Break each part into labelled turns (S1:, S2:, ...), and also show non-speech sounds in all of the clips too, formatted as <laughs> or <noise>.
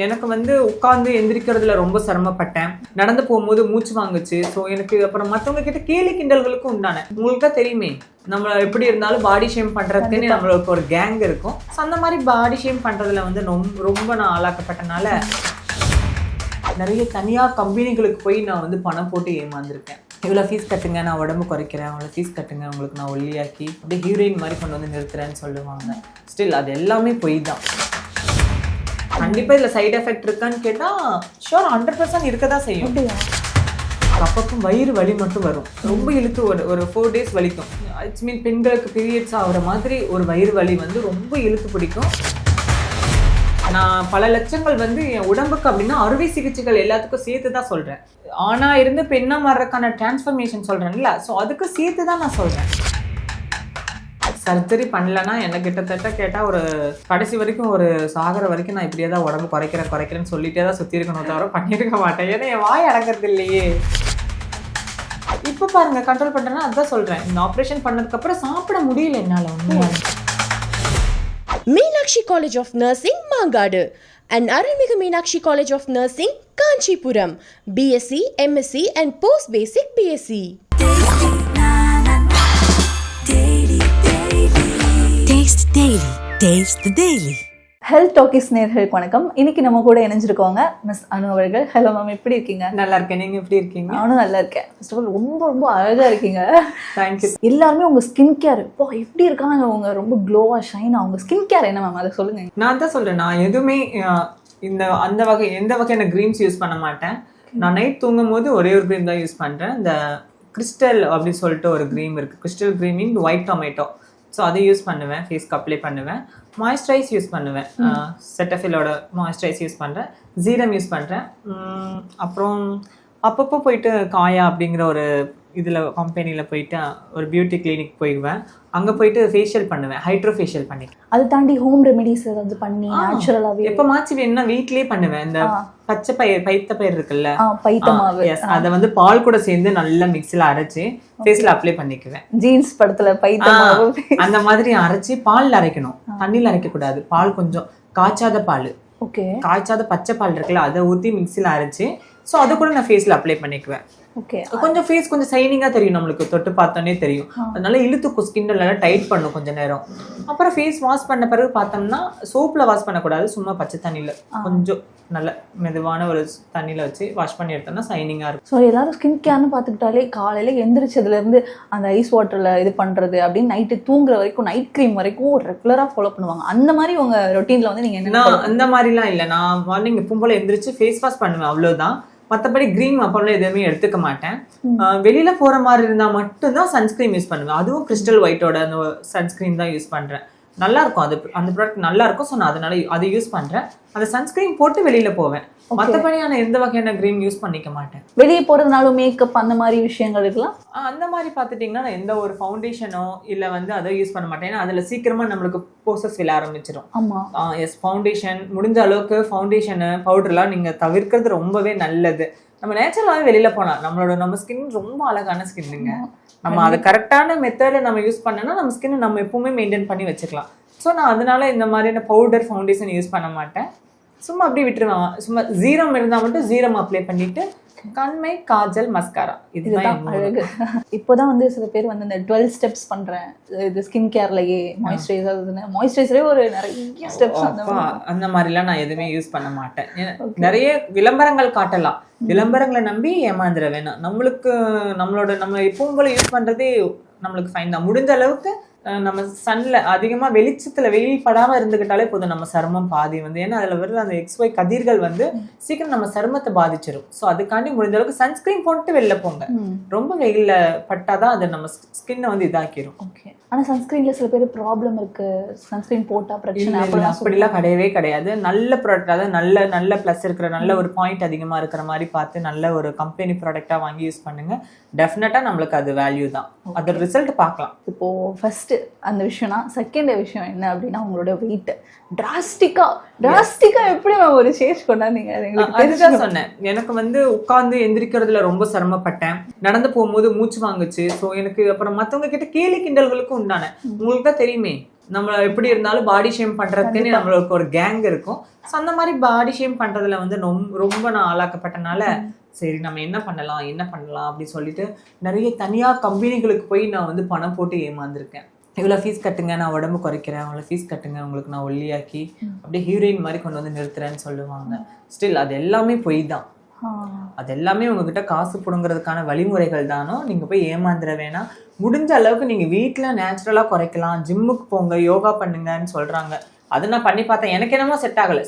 S1: எனக்கு வந்து உட்கார்ந்து எந்திரிக்கிறதுல ரொம்ப சிரமப்பட்டேன். நடந்து போகும்போது மூச்சு வாங்குச்சு. ஸோ எனக்கு அப்புறம் மற்றவங்க கிட்ட கேலி கிண்டல்களுக்கும் உண்டானேன் உங்களுக்கு தான் தெரியுமே நம்ம எப்படி இருந்தாலும் பாடி ஷேம் பண்றதுக்குன்னு நம்மளுக்கு ஒரு கேங் இருக்கும். ஸோ அந்த மாதிரி பாடி ஷேம் பண்றதுல வந்து ரொம்ப ரொம்ப நான் ஆளாக்கப்பட்டனால நிறைய தனியார் கம்பெனிகளுக்கு போய் நான் வந்து பணம் போட்டு ஏமாந்துருக்கேன். இவ்வளோ ஃபீஸ் கட்டுங்க நான் உடம்பு குறைக்கிறேன். அவ்வளோ ஃபீஸ் கட்டுங்க உங்களுக்கு நான் ஒல்லியாக்கி அப்படியே ஹீரோயின் மாதிரி கொண்டு வந்து நிறுத்துறேன்னு சொல்லுவாங்க. ஸ்டில் அது எல்லாமே பொய் தான். கண்டிப்பாக இதில் சைடு எஃபெக்ட் இருக்கான்னு கேட்டால் ஷோர் ஹண்ட்ரட் பர்சன்ட் இருக்க தான் செய்யும் அப்பப்போ வயிறு வலி மட்டும் வரும். ரொம்ப இழுத்து ஒரு ஒரு ஃபோர் டேஸ் வலிக்கும். இட்ஸ் மீன் பெண்களுக்கு பீரியட்ஸ் ஆகிற மாதிரி ஒரு வயிறு வலி வந்து ரொம்ப இழுத்து பிடிக்கும். நான் பல லட்சங்கள் வந்து என் உடம்புக்கு அப்படின்னா அறுவை சிகிச்சைகள் எல்லாத்துக்கும் சேர்த்து தான் சொல்கிறேன் ஆணாக இருந்து பெண்ணாக மாறுறதுக்கான டிரான்ஸ்ஃபர்மேஷன் சொல்கிறேன்ல ஸோ அதுக்கு சேர்த்து தான் நான் சொல்கிறேன் சர்ஜரி பண்ணலன்னா என்ன கிட்டத்தட்ட கேட்டால் ஒரு கடைசி வரைக்கும் ஒரு சாகர வரைக்கும் நான் இப்படியே தான் உடம்பு குறைக்கிறேன் குறைக்கிறேன்னு சொல்லிட்டே தான் சுற்றி இருக்கணும் தவிர பண்ணியிருக்க மாட்டேன். ஏன்னா என் வாய் அடங்கிறது இல்லையே. இப்போ பாருங்க கண்ட்ரோல் பண்ணுறேன்னா அதான் சொல்கிறேன் இந்த ஆப்ரேஷன் பண்ணதுக்கப்புறம் சாப்பிட முடியல என்னால் ஒன்றும்
S2: Meenakshi college of nursing Mangadu. And அருள்மிகு Meenakshi college of nursing Kanchipuram. BSc MSc and
S3: post basic BSc The Daily.
S4: Health talkies நேர்களுக்கு வணக்கம். இன்னைக்கு நம்ம கூட இணைஞ்சிருக்கோங்க மிஸ் அனு அவர்கள். ஹலோ மேம் எப்படி இருக்கீங்க?
S1: நல்லா இருக்கேன். நீங்கள் எப்படி இருக்கீங்க?
S4: நானும் நல்லா இருக்கேன். ஃபர்ஸ்ட் ஆஃப் ஆல் ரொம்ப ரொம்ப அழகா இருக்கீங்க.
S1: தேங்க்யூ
S4: எல்லாருமே உங்க ஸ்கின் கேர் இப்போ எப்படி இருக்காங்க அவங்க? ரொம்ப க்ளோவா ஷைன் அவங்க ஸ்கின் கேர் என்ன மேம் அதை சொல்லுங்க.
S1: நான் தான் சொல்கிறேன் நான் எதுவுமே இந்த அந்த வகை எந்த வகையான க்ரீம்ஸ் யூஸ் பண்ண மாட்டேன். நான் நைட் தூங்கும் போது ஒரே ஒரு க்ரீம் தான் யூஸ் பண்ணுறேன் இந்த கிறிஸ்டல் அப்படின்னு சொல்லிட்டு ஒரு க்ரீம் இருக்குது crystal cream in white tomato so அதை யூஸ் பண்ணுவேன். ஃபேஸ்க்கு அப்ளை பண்ணுவேன். மாய்ஸ்சரைஸ் யூஸ் பண்ணுவேன். செட்டஃபிலோட மாய்ஸ்சரைஸ் யூஸ் பண்ணுறேன் ஜீரம் யூஸ் பண்ணுறேன் அப்புறம் அப்பப்போ போயிட்டு காயா அப்படிங்கிற ஒரு இதில் கம்பெனியில் போயிட்டு ஒரு பியூட்டி கிளினிக் போயிடுவேன் அங்கே போயிட்டு ஃபேஷியல் பண்ணுவேன் ஹைட்ரோ ஃபேஷியல் பண்ணி
S4: அதை தாண்டி ஹோம் ரெமெடிஸ் ஏதாவது பண்ணி நேச்சுரலாவே
S1: எப்ப மாச்சு வேணும்னா வீட்லயே பண்ணுவேன். இந்த பச்சை பயிர் பைத்த பயிர் இருக்குல்ல. எஸ் அதை வந்து பால் கூட சேர்ந்து நல்லா மிக்ஸில அரைச்சு ஃபேஸ்ல அப்ளை பண்ணிக்குவேன்.
S4: ஜீன்ஸ் படத்துல பைத்த
S1: அந்த மாதிரி அரைச்சு பால்ல அரைக்கணும். தண்ணியில அரைக்க கூடாது பால் கொஞ்சம் காய்ச்சாத பால்.
S4: ஓகே
S1: காய்ச்சாத பச்சை பால் இருக்குல்ல அதை ஊத்தி மிக்ஸில அரைச்சு ஸோ அதை கூட நான் ஃபேஸ்ல அப்ளை பண்ணிக்குவேன்.
S4: ஓகே
S1: கொஞ்சம் ஃபேஸ் கொஞ்சம் சைனிங்கா தெரியும் நம்மளுக்கு. தொட்டு பார்த்தோன்னே தெரியும். அதனால இழுத்துக்கும் ஸ்கின் நல்லா டைட் பண்ணும் கொஞ்ச நேரம். அப்புறம் ஃபேஸ் வாஷ் பண்ண பிறகு பார்த்தோம்னா சோப்ல வாஷ் பண்ணக்கூடாது. சும்மா பச்சை தண்ணியில. கொஞ்சம் நல்ல மெதுவான ஒரு தண்ணியில வச்சு வாஷ் பண்ணி எடுத்தோம்னா சைனிங்கா இருக்கும்.
S4: ஸோ எல்லாரும் ஸ்கின் கேர்னு பார்த்துக்கிட்டாலே காலையில் எந்திரிச்சதுல இருந்து அந்த ஐஸ் வாட்டரில் இது பண்ணுறது அப்படின்னு நைட்டு தூங்குற வரைக்கும் நைட் க்ரீம் வரைக்கும் ரெகுலராக ஃபாலோ பண்ணுவாங்க. அந்த மாதிரி உங்க ரொட்டீனில் வந்து நீங்கள் என்ன
S1: அந்த மாதிரிலாம் இல்லை. நான் மார்னிங் எப்பவும் போல எந்திரிச்சு ஃபேஸ் வாஷ் பண்ணுவேன். அவ்வளவுதான். மற்றபடி க்ரீம் அப்போல்லாம் எதுவுமே எடுத்துக்க மாட்டேன். வெளியில போற மாதிரி இருந்தா மட்டும்தான் சன்ஸ்கிரீன் யூஸ் பண்ணுவேன். அதுவும் கிறிஸ்டல் ஒயிட்டோட அந்த சன்ஸ்கிரீன் தான் யூஸ் பண்றேன். நல்லா இருக்கும் அது அந்த ப்ராடக்ட் நல்லா இருக்கும் ஸோ நான் அதனால அதை யூஸ் பண்றேன். அந்த சன்ஸ்கிரீன் போட்டு வெளியில போவேன். மற்றபடி நான் எந்த வகையான க்ரீம் யூஸ் பண்ணிக்க மாட்டேன்.
S4: வெளியே போகிறதுனாலும் மேக்கப் அந்த மாதிரி விஷயங்கள் இருக்கலாம்?
S1: அந்த மாதிரி பார்த்துட்டிங்கன்னா நான் எந்த ஒரு ஃபவுண்டேஷனோ இல்லை வந்து அதை யூஸ் பண்ண மாட்டேன். ஏன்னா அதில் சீக்கிரமா நம்மளுக்கு போசஸ் விழ ஆரம்பிச்சிடும்
S4: ஆமாம்
S1: எஸ் ஃபவுண்டேஷன் முடிஞ்ச அளவுக்கு ஃபவுண்டேஷனு பவுடர்லாம் நீங்கள் தவிர்க்கிறது ரொம்பவே நல்லது. நம்ம நேச்சுரலாகவே வெளியில் போகலாம் நம்மளோட நம்ம ஸ்கின் ரொம்ப அழகான ஸ்கின்னுங்க நம்ம அதை கரெக்டான மெத்தடில் நம்ம யூஸ் பண்ணோம்னா நம்ம ஸ்கின்னை நம்ம எப்பவுமே மெயின்டைன் பண்ணி வச்சுக்கலாம். ஸோ நான் அதனால இந்த மாதிரியான பவுடர் ஃபவுண்டேஷன் யூஸ் பண்ண மாட்டேன். சும்மா அப்படியே விட்டுருவேன். சும்மா ஜீரம் இருந்தால் மட்டும் ஜீரம் அப்ளை பண்ணிட்டு கண்மை காஜல் மஸ்காரா. இதுதான்
S4: அழகு. <laughs> இப்போதான் வந்து சில பேர் வந்து இந்த டுவெல் ஸ்டெப்ஸ் பண்றேன். இது ஸ்கின் கேர்லயே மாய்ஸ்சரைசர் மாய்ஸ்சரைசரே ஒரு நிறைய ஸ்டெப்ஸ் அந்த
S1: மாதிரிலாம் நான் எதுவுமே யூஸ் பண்ண மாட்டேன். நிறைய விளம்பரங்கள் காட்டலாம். விளம்பரங்களை நம்பி ஏமாந்துட வேணாம். நம்மளுக்கு நம்மளோட நம்ம எப்பவும் யூஸ் பண்றதே நம்மளுக்கு ஃபைன் தான். முடிஞ்ச அளவுக்கு நம்ம சன்ல அதிகமா வெளிச்சத்துல வெயில் படாம இருந்துக்கிட்டாலே போதும் நம்ம சருமம் பாதி வந்து. ஏன்னா அதுல வர்ற அந்த எக்ஸ் ஒய் கதிர்கள் வந்து சீக்கிரம் நம்ம சருமத்தை பாதிச்சிடும் ஸோ அதுக்காண்டி முடிஞ்ச அளவுக்கு சன்ஸ்கிரீன் போட்டு வெளில போங்க. ரொம்ப வெயில்ல பட்டாதான் அது நம்ம ஸ்கின்னை வந்து இதாக்கிரும்.
S4: ஓகே. ஆனா சன்ஸ்கிரீன்ல சில பேர் ப்ராப்ளம் இருக்கு. சன்ஸ்கிரீன் போட்டா பிரச்சனை. அப்படிலாம்
S1: கிடையவே கிடையாது. நல்ல ப்ராடக்ட் அதாவது நல்ல நல்ல ப்ளஸ் இருக்கிற நல்ல ஒரு பாயிண்ட் அதிகமா இருக்கிற மாதிரி பார்த்து நல்ல ஒரு கம்பெனி ப்ராடக்டா வாங்கி யூஸ் பண்ணுங்க. டெஃபினட்டா நம்மளுக்கு அது வேல்யூ தான். அதோட ரிசல்ட் பார்க்கலாம்.
S4: இப்போ ஃபர்ஸ்ட் அந்த விஷயம்னா செகண்ட் விஷயம் என்ன அப்படின்னா உங்களோட வெயிட் டிராஸ்டிக்கா டிராஸ்டிக்கா எப்படி மேம் ஒரு சேஞ்ச் கொண்டாந்தீங்க?
S1: அதுதான். சொன்னேன். எனக்கு வந்து உட்கார்ந்து எந்திரிக்கிறதுல ரொம்ப சிரமப்பட்டேன். நடந்து போகும்போது மூச்சு வாங்குச்சு. ஸோ எனக்கு அப்புறம் மத்தவங்க கிட்ட கேலி கிண்டல்களுக்கும் உண்டானேன். உங்களுக்கு தான் தெரியுமே. நம்ம எப்படி இருந்தாலும் பாடி ஷேம் பண்றதுக்குன்னு நம்மளுக்கு ஒரு கேங் இருக்கும். ஸோ அந்த மாதிரி பாடி ஷேம் பண்றதுல வந்து ரொம்ப ரொம்ப நான் ஆளாக்கப்பட்டனால சரி நம்ம என்ன பண்ணலாம் என்ன பண்ணலாம் அப்படின்னு சொல்லிட்டு நிறைய தனியார் கம்பெனிகளுக்கு போய் நான் வந்து பணம் போட்டு ஏமாந்துருக்கேன். இவ்வளோ ஃபீஸ் கட்டுங்க நான் உடம்பு குறைக்கிறேன் அவ்வளோ ஃபீஸ் கட்டுங்க உங்களுக்கு நான் ஒல்லியாக்கி அப்படியே ஹீரோயின் மாதிரி கொண்டு வந்து நிறுத்துறேன்னு சொல்லுவாங்க. ஸ்டில் அது எல்லாமே பொய் தான் அது எல்லாமே உங்ககிட்ட காசு புடுங்கிறதுக்கான வழிமுறைகள் தானோ? நீங்கள் போய் ஏமாந்துட வேணாம். முடிஞ்ச அளவுக்கு நீங்கள் வீட்டில் நேச்சுரலாக குறைக்கலாம் ஜிம்முக்கு போங்க யோகா பண்ணுங்கன்னு சொல்கிறாங்க அது நான் பண்ணி பார்த்தேன். எனக்கு என்னமோ செட் ஆகலை.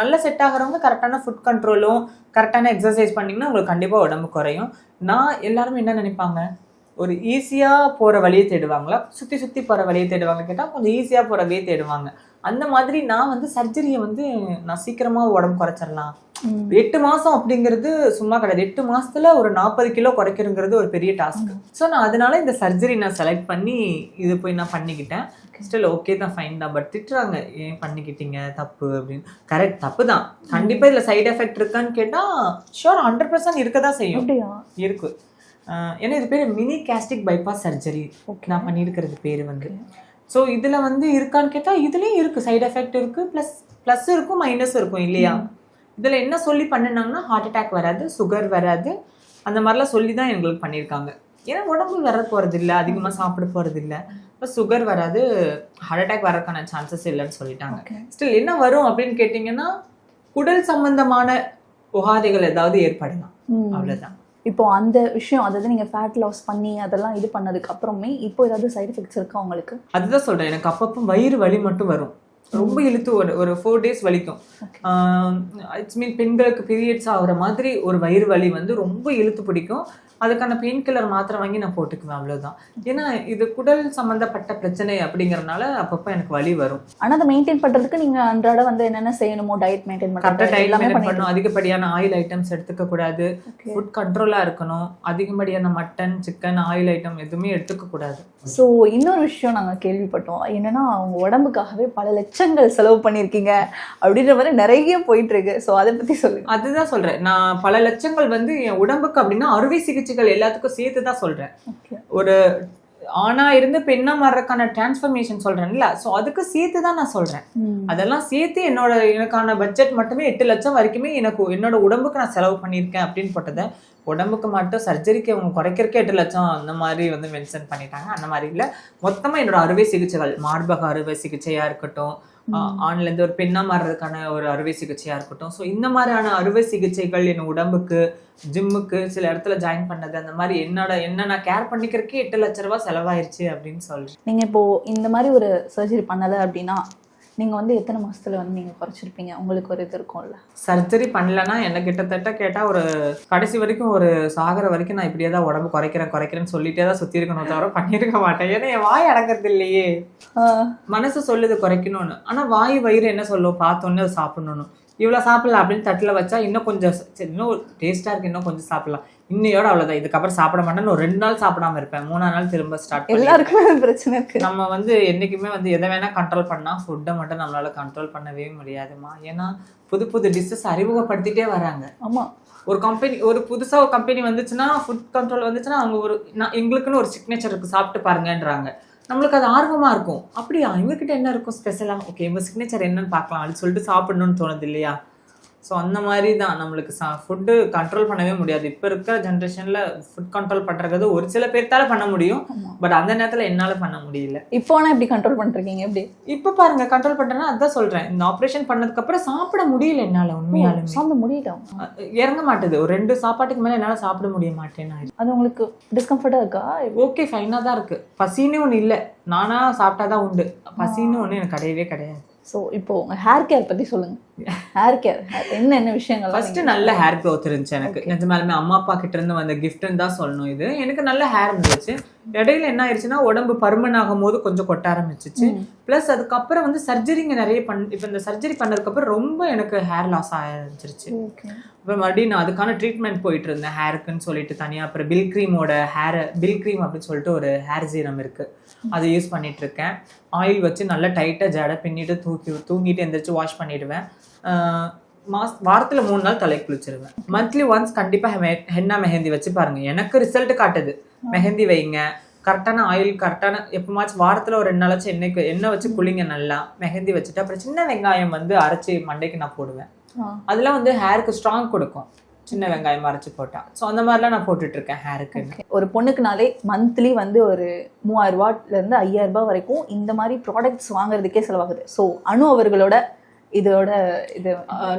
S1: நல்ல செட் ஆகிறவங்க கரெக்டான ஃபுட் கண்ட்ரோலும் கரெக்டான எக்ஸசைஸ் பண்ணிங்கன்னா உங்களுக்கு கண்டிப்பாக உடம்பு குறையும். நான் எல்லாருமே என்ன நினைப்பாங்க? ஒரு ஈஸியாக போகிற வழியை தேடுவாங்களா? சுற்றி சுற்றி போகிற வழியை தேடுவாங்க கேட்டால் கொஞ்சம் ஈஸியாக போகிற வழியை தேடுவாங்க. அந்த மாதிரி நான் வந்து சர்ஜரியை வந்து நான் சீக்கிரமாக உடம்பு குறைச்சிடலாம் எட்டு மாசம் அப்படிங்கிறது சும்மா கிடையாது. எட்டு மாசத்துல ஒரு நாற்பது கிலோ குறைக்கிறங்கிறது ஒரு பெரிய டாஸ்க் ஸோ நான் அதனால இந்த சர்ஜரி நான் செலக்ட் பண்ணி இது போய் நான் பண்ணிக்கிட்டேன். ஸ்டில் ஓகே தான் ஃபைன் தான். பட் திட்டுறாங்க ஏன் பண்ணிக்கிட்டீங்க? தப்பு அப்படின்னு. கரெக்ட் தப்பு தான். கண்டிப்பா இதுல சைடு எஃபெக்ட் இருக்கான்னு கேட்டா ஷோர் ஹண்ட்ரட் பர்சன்ட் இருக்க தான் செய்யும்.
S4: அப்படியா?
S1: இருக்கு. ஏன்னா இது பேர் மினி கேஸ்டிக் பைபாஸ் சர்ஜரி நான் பண்ணியிருக்கிறது பேர் வந்து. ஸோ இதில் வந்து இருக்கான்னு கேட்டால் இதுலேயும் இருக்குது சைடு எஃபெக்ட் இருக்குது ப்ளஸ் ப்ளஸ் இருக்கும் மைனஸ் இருக்கும் இல்லையா? இதில் என்ன சொல்லி பண்ணினாங்கன்னா ஹார்ட் அட்டாக் வராது சுகர் வராது. அந்த மாதிரிலாம் சொல்லி தான் எங்களுக்கு பண்ணியிருக்காங்க. ஏன்னா உடம்பு வர போகிறது இல்லை அதிகமாக சாப்பிட போகிறது இல்லை இப்போ சுகர் வராது ஹார்ட் அட்டாக் வரதுக்கான சான்சஸ் இல்லைன்னு சொல்லிட்டாங்க. ஸ்டில் என்ன வரும் அப்படின்னு கேட்டிங்கன்னா குடல் சம்பந்தமான உகாதைகள் ஏதாவது ஏற்படலாம்.
S4: ம். இப்போ அந்த விஷயம் அதாவது நீங்க ஃபேட் லாஸ் பண்ணி அதெல்லாம் இது பண்ணதுக்கு அப்புறமே இப்போ ஏதாவது சைடு எஃபெக்ட்ஸ் இருக்கா உங்களுக்கு?
S1: அதுதான் சொல்றேன். எனக்கு அப்பப்போ வயிறு வலி மட்டும் வரும். ரொம்ப இழுத்து ஒரு ஒரு ஃபோர் டேஸ் வலிக்கும். இட்ஸ் மீன் பெண்களுக்கு பீரியட்ஸ் ஆகுற மாதிரி ஒரு வயிறு வலி வந்து ரொம்ப இழுத்து பிடிக்கும். அதுக்கான பெயின் கில்லர் மாத்திரை வாங்கி நான் போட்டுக்குவேன் அவ்வளவுதான். ஏன்னா இது குடல் சம்பந்தப்பட்ட பிரச்சனை அப்படிங்கறதுனால அப்பப்போ எனக்கு வலி வரும்.
S4: ஆனா அதை மெயின்டைன் பண்றதுக்கு நீங்க அன்றாட வந்து என்னென்ன செய்யணுமோ டயட் மெயின்டைன்
S1: மெயின்டைன்
S4: பண்ணிட்டு
S1: பண்ணணும். அதிகப்படியான ஆயில் ஐட்டம்ஸ் எடுத்துக்க கூடாது. ஃபுட் கண்ட்ரோலாக இருக்கணும். அதிகப்படியான மட்டன் சிக்கன் ஆயில் ஐட்டம் எதுவுமே எடுத்துக்க கூடாது.
S4: ஸோ இன்னொரு விஷயம் நாங்க கேள்விப்பட்டோம். என்னன்னா அவங்க உடம்புக்காகவே பல லட்சங்கள் செலவு பண்ணியிருக்கீங்க அப்படின்ற மாதிரி நிறைய போயிட்டு இருக்கு ஸோ அதை பத்தி சொல்லுங்க.
S1: அதுதான் சொல்றேன். நான் பல லட்சங்கள் வந்து என் உடம்புக்கு அப்படின்னா அறுவை சிகிச்சைகள் எல்லாத்துக்கும் சேர்த்து தான் சொல்றேன்.
S4: ஓகே
S1: ஒரு ஆணா இருந்து பெண்ணா மாறுறதுக்கான டிரான்ஸ்ஃபர்மேஷன் சொல்றேன்ல. ஸோ அதுக்கு சேர்த்து தான் நான் சொல்றேன். அதெல்லாம் சேர்த்து என்னோட எனக்கான பட்ஜெட் மட்டுமே எட்டு லட்சம் வரைக்குமே எனக்கு என்னோட உடம்புக்கு நான் செலவு பண்ணியிருக்கேன் அப்படின்னு போட்டதை உடம்புக்கு மட்டும் சர்ஜரிக்கு அவங்க குறைக்கிறக்கே எட்டு லட்சம் அந்த மாதிரி வந்து மென்ஷன் பண்ணிட்டாங்க. அந்த மாதிரி இல்லை. மொத்தமாக என்னோட அறுவை சிகிச்சைகள் மார்பக அறுவை சிகிச்சையா இருக்கட்டும் ஆஹ் ஆண்ல இருந்து ஒரு பெண்ணா மாறுறதுக்கான ஒரு அறுவை சிகிச்சையா இருக்கட்டும். ஸோ இந்த மாதிரியான அறுவை சிகிச்சைகள் என் உடம்புக்கு ஜிம்முக்கு சில இடத்துல ஜாயின் பண்ணது அந்த மாதிரி என்னோட என்ன நான் கேர் பண்ணிக்கிறதுக்கே எட்டு லட்ச ரூபாய் செலவாயிருச்சு அப்படின்னு சொல்றேன்.
S4: நீங்க இப்போ இந்த மாதிரி ஒரு சர்ஜரி பண்ணல அப்படின்னா நீங்க வந்து எத்தனை மாசத்துல வந்து நீங்க குறைச்சிருப்பீங்க? உங்களுக்கு ஒரு இது இருக்கும்ல.
S1: சர்ஜரி பண்ணலன்னா என்ன கிட்டத்தட்ட கேட்டால் ஒரு கடைசி வரைக்கும் ஒரு சாகிற வரைக்கும் நான் இப்படியே தான் உடம்பு குறைக்கிறேன் குறைக்கிறேன்னு சொல்லிட்டே தான் சுற்றி இருக்கணும் தவிர பண்ணியிருக்க மாட்டேன். ஏன்னா என் வாய் அடக்கிறது இல்லையே மனசு சொல்லுது குறைக்கணும்னு. ஆனால் வாய் வயிறு என்ன சொல்லும்? பார்த்தோன்னே அது சாப்பிடணும்னு. இவ்வளோ சாப்பிடலாம் அப்படின்னு தட்டில் வச்சா இன்னும் கொஞ்சம் இன்னும் டேஸ்ட்டாக இருக்கு இன்னும் கொஞ்சம் சாப்பிடலாம். இன்னையோட அவ்வளோதான் இதுக்கப்புறம் சாப்பிட மாட்டேன்னு ஒரு ரெண்டு நாள் சாப்பிடாம இருப்பேன். மூணாவது நாள் திரும்ப ஸ்டார்ட்
S4: எல்லாருக்குமே பிரச்சனை இருக்கு.
S1: நம்ம வந்து என்னைக்குமே வந்து எதை வேணா கண்ட்ரோல் பண்ணா ஃபுட்டை மட்டும் நம்மளால கண்ட்ரோல் பண்ணவே முடியாதுமா ஏன்னா புது புது டிஷ்ஷஸ் அறிமுகப்படுத்திட்டே வராங்க.
S4: ஆமா.
S1: ஒரு கம்பெனி ஒரு புதுசா ஒரு கம்பெனி வந்துச்சுன்னா ஃபுட் கண்ட்ரோல் வந்துச்சுன்னா அவங்க ஒரு நான் எங்களுக்குன்னு ஒரு சிக்னேச்சர் இருக்கு. சாப்பிட்டு பாருங்கன்றாங்க. நம்மளுக்கு அது ஆர்வமா இருக்கும். அப்படியா? இவங்ககிட்ட என்ன இருக்கும் ஸ்பெஷலா ஓகே இவங்க சிக்னேச்சர் என்னன்னு பார்க்கலாம். அப்படின்னு சொல்லிட்டு சாப்பிடணும்னு தோணுது இல்லையா? ஸோ அந்த மாதிரி தான் நம்மளுக்கு சா ஃபுட்டு கண்ட்ரோல் பண்ணவே முடியாது. இப்போ இருக்கிற ஜென்ரேஷனில் ஃபுட் கண்ட்ரோல் பண்ணுறது ஒரு சில பேர்த்தால பண்ண முடியும். பட் அந்த நேரத்தில் என்னால் பண்ண முடியல.
S4: இப்போ ஆனா எப்படி கண்ட்ரோல் பண்ணிருக்கீங்க எப்படி?
S1: இப்போ பாருங்க கண்ட்ரோல் பண்ணுறேன்னா அதான் சொல்கிறேன் இந்த ஆப்ரேஷன் பண்ணதுக்கப்புறம் சாப்பிட முடியல என்னால் உண்மையாலுமே.
S4: சாப்பிட முடியல.
S1: இறங்க மாட்டுது. ஒரு ரெண்டு சாப்பாட்டுக்கு மேலே என்னால் சாப்பிட முடிய மாட்டேன்
S4: அது உங்களுக்கு டிஸ்கம்ஃபர்டா இருக்கா?
S1: ஓகே ஃபைனாக தான் இருக்கு. பசின்னு ஒன்று இல்லை. நானா சாப்பிட்டா தான் உண்டு. பசின்னு ஒன்று எனக்கு கிடையவே கிடையாது.
S4: ஸோ இப்போ உங்க ஹேர் கேர் பத்தி சொல்லுங்க. ஹேர் கேர் என்ன என்ன விஷயங்கள்
S1: ஃபர்ஸ்ட் நல்ல ஹேர் க்ரோத் இருந்துச்சு எனக்கு. நிஜமாலுமே அம்மா அப்பா கிட்ட இருந்து வந்த கிஃப்ட்னு தான் சொல்லணும் இது. எனக்கு நல்ல ஹேர் இருந்துச்சு. இடையில என்ன ஆயிடுச்சுன்னா உடம்பு பருமன் ஆகும் போது கொஞ்சம் கொட்ட ஆரம்பிச்சிச்சு. ப்ளஸ் அதுக்கப்புறம் வந்து சர்ஜரிங்க நிறைய பண் இப்போ இந்த சர்ஜரி பண்ணதுக்கப்புறம் ரொம்ப எனக்கு ஹேர் லாஸ் ஆரம்பிச்சிருச்சு அப்புறம் மறுபடியும் நான் அதுக்கான ட்ரீட்மெண்ட் போயிட்டு இருந்தேன். ஹேருக்குன்னு சொல்லிட்டு தனியாக அப்புறம் பில் க்ரீமோட ஹேர் பில் க்ரீம் அப்படின்னு சொல்லிட்டு ஒரு ஹேர் சீரம் இருக்கு. அதை யூஸ் பண்ணிட்டு இருக்கேன் ஆயில் வச்சு நல்லா டைட்டாக ஜடை பின்னிட்டு தூக்கி தூங்கிட்டு எந்திரிச்சு வாஷ் பண்ணிடுவேன். மாஸ் வாரத்தில் மூணு நாள் தலை குளிச்சிருவேன். மந்த்லி ஒன்ஸ் கண்டிப்பாக ஹென்னா மெஹந்தி வச்சு பாருங்க. எனக்கு ரிசல்ட் காட்டுது. மெஹந்தி வைங்க. கரெக்டான ஆயில் கரெக்டான எப்பமாச்சும் வாரத்துல ஒரு ரெண்டு நாளாச்சும் எண்ணெய்க்கு எண்ணெய் வச்சு குளிங்க நல்லா. மெஹந்தி வச்சுட்டு அப்புறம் சின்ன வெங்காயம் வந்து அரைச்சி மண்டைக்கு நான் போடுவேன். அதெல்லாம் வந்து ஹேருக்கு ஸ்ட்ராங் கொடுக்கும். சின்ன வெங்காயம் அரைச்சி போட்டா. ஸோ அந்த மாதிரிலாம் நான் போட்டுட்டு இருக்கேன் ஹேருக்கு.
S4: ஒரு பொண்ணுக்குனாலே மந்த்லி வந்து ஒரு மூவாயிரம் ரூபாய்ல இருந்து ஐயாயிரம் ரூபாய் வரைக்கும் இந்த மாதிரி ப்ராடக்ட்ஸ் வாங்குறதுக்கே செலவாகுது. ஸோ அனு அவர்களோட இதோட இது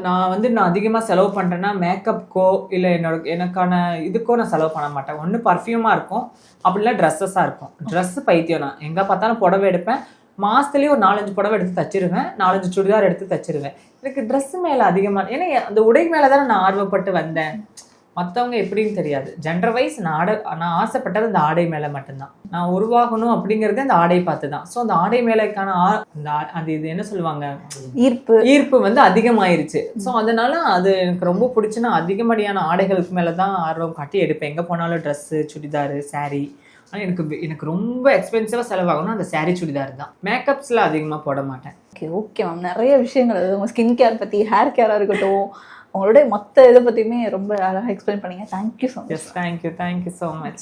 S1: நான் வந்து நான் அதிகமாக செலவு பண்ணுறேன்னா மேக்கப்க்கோ இல்லை என்னோட எனக்கான இதுக்கோ நான் செலவு பண்ண மாட்டேன். ஒன்று பர்ஃப்யூமாக இருக்கும். அப்படிலாம் ட்ரெஸ்ஸஸாக இருக்கும். ட்ரெஸ் பைத்தியம் நான் எங்கே பார்த்தாலும் புடவை எடுப்பேன். மாதத்துலேயே ஒரு நாலஞ்சு புடவை எடுத்து தச்சிருவேன். நாலஞ்சு சுடிதார் எடுத்து தச்சிருவேன். எனக்கு ட்ரெஸ் மேலே அதிகமாக ஏன்னா அந்த உடை மேலே தானே நான் ஆர்வப்பட்டு வந்தேன். மற்றவங்க எப்படின்னு தெரியாது. ஜென்டர் வைஸ் நான் ஆடை நான் ஆசைப்பட்டது அந்த ஆடை மேலே மட்டும்தான். நான் உருவாகணும் அப்படிங்கிறது அந்த ஆடை பார்த்து தான் ஸோ அந்த ஆடை மேலேக்கான ஆ- அந்த அது இது என்ன சொல்லுவாங்க?
S4: ஈர்ப்பு.
S1: ஈர்ப்பு வந்து அதிகமாயிருச்சு. ஸோ அதனால அது எனக்கு ரொம்ப பிடிச்சுன்னா அதிகப்படியான ஆடைகளுக்கு மேலே தான் ஆர்வம் காட்டி எடுப்பேன். எங்கே போனாலும் ட்ரெஸ்ஸு சுடிதாரு saree. ஆனால் எனக்கு எனக்கு ரொம்ப எக்ஸ்பென்சிவாக செலவாகணும் அந்த saree சுடிதார் தான். மேக்கப்ஸில் அதிகமாக போட மாட்டேன்.
S4: ஓகே ஓகே மேம் நிறைய விஷயங்கள் உங்கள் ஸ்கின் கேர் பற்றி ஹேர் கேராக இருக்கட்டும் உங்களுடைய மொத்த இதை பற்றியுமே ரொம்ப அழகாக எக்ஸ்பிளைன் பண்ணீங்க. Thank you so much
S1: yes thank you thank you so much